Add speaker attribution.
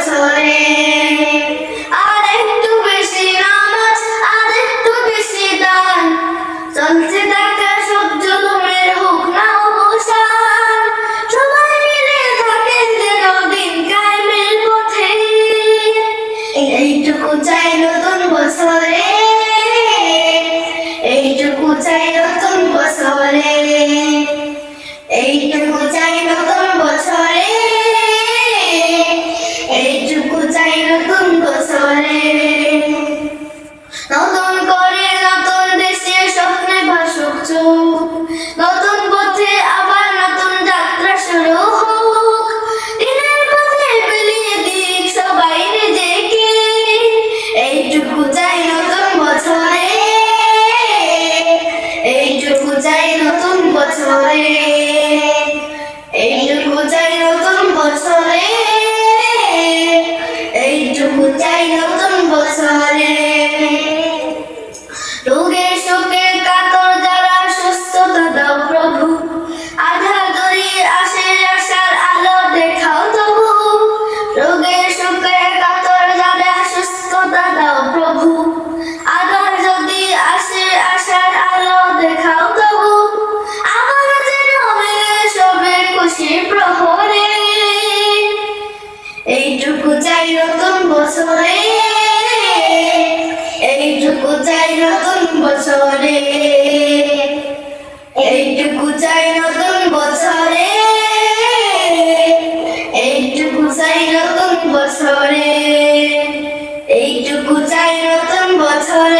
Speaker 1: বছরে আর একটু বেশি নামাজ, আর একটু বেশি দান। চলছে থাকা সব জুলুমের হোক না অবসান। সবাই মিলে থাকে যেন দিন কায়েমের পথে। এইটুকু চাই নতুন বছরে। এইটুকু চাই এইটুকু চাই নতুন বছরে, এইটুকু চাই নতুন বছরে, এইটুকু চাই নতুন বছরে, এইটুকু চাই নতুন শেষে প্রহরে। এইটুকু চাই নতুন বছরে। এইটুকু চাই নতুন বছরে। এইটুকু চাই নতুন বছরে। এইটুকু চাই নতুন বছরে। এইটুকু চাই নতুন বছরে।